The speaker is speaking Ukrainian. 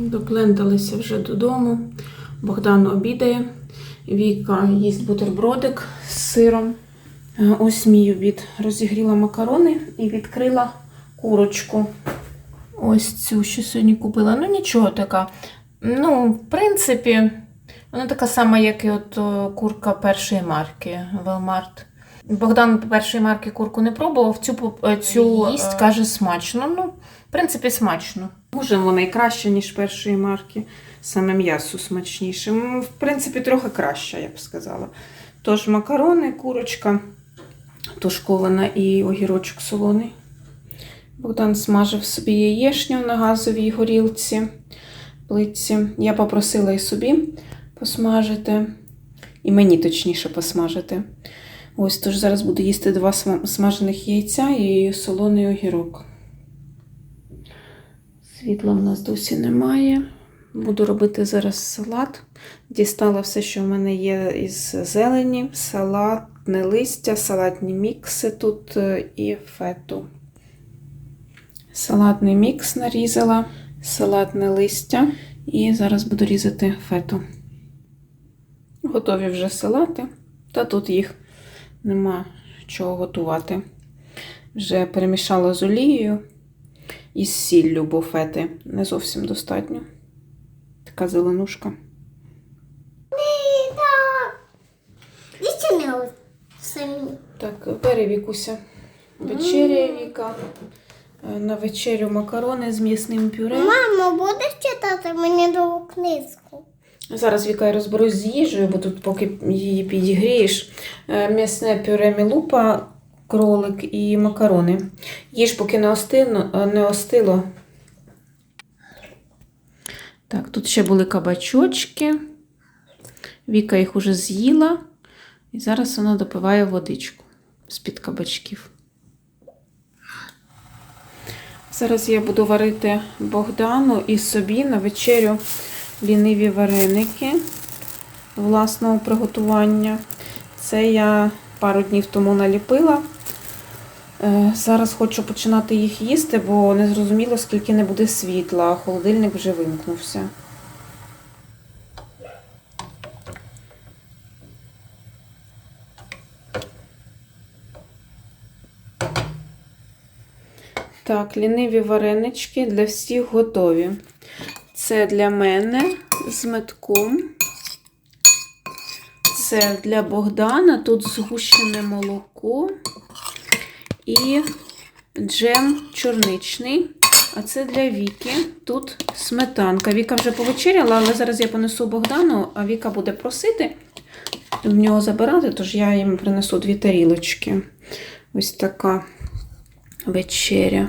Допленталися вже додому. Богдан обідає. Віка їсть бутербродик з сиром. Е, Ось мій обід. Розігріла макарони і відкрила курочку. Ось цю, що сьогодні купила. Ну, нічого така. Ну, в принципі, вона така сама, як і от курка першої марки Велмарт. Богдан першої марки курку не пробував, цю, е, цю їсть, каже, смачно. Ну, в принципі, смачно. Може, вона і краще, ніж першої марки. Саме м'ясо смачніше. В принципі, трохи краще, я б сказала. Тож макарони, курочка тушкована і огірочок солоний. Богдан смажив собі яєшню на газовій горілці, плитці. Я попросила і собі посмажити, і мені точніше посмажити. Ось тож зараз буду їсти два смажених яйця і солоний огірок. Світла в нас досі немає. Буду робити зараз салат. Дістала все, що в мене є із зелені, салатне листя, салатні мікси тут е, і фету. Салатний мікс нарізала, салатне листя і зараз буду різати фету. Готові вже салати, та тут їх нема чого готувати. Вже перемішала з олією і з сіллю, бо фети не зовсім достатньо. Така зеленушка. Так, бери Вікуся. Вечеря Віка. Е, На вечерю макарони з м'ясним пюре. Мамо, будеш читати мені другу книжку? Зараз Віка я розберусь з їжею, бо тут поки її підігрієш. Е, М'ясне пюре мілупа, кролик і макарони. Їж, поки не остило, не остило. Так, тут ще були кабачочки. Віка їх уже з'їла. І зараз вона допиває водичку з-під кабачків. Зараз я буду варити Богдану і собі на вечерю ліниві вареники власного приготування. Це я пару днів тому наліпила. Е, Зараз хочу починати їх їсти, бо не зрозуміло, скільки не буде світла, а холодильник вже вимкнувся. Так, ліниві варенички для всіх готові. Це для мене з метком. Це для Богдана. Тут згущене молоко і джем чорничний. А це для Віки. Тут сметанка. Віка вже повечеряла, але зараз я понесу Богдану, а Віка буде просити в нього забирати, тож я їм принесу дві тарілочки. Ось така вечеря.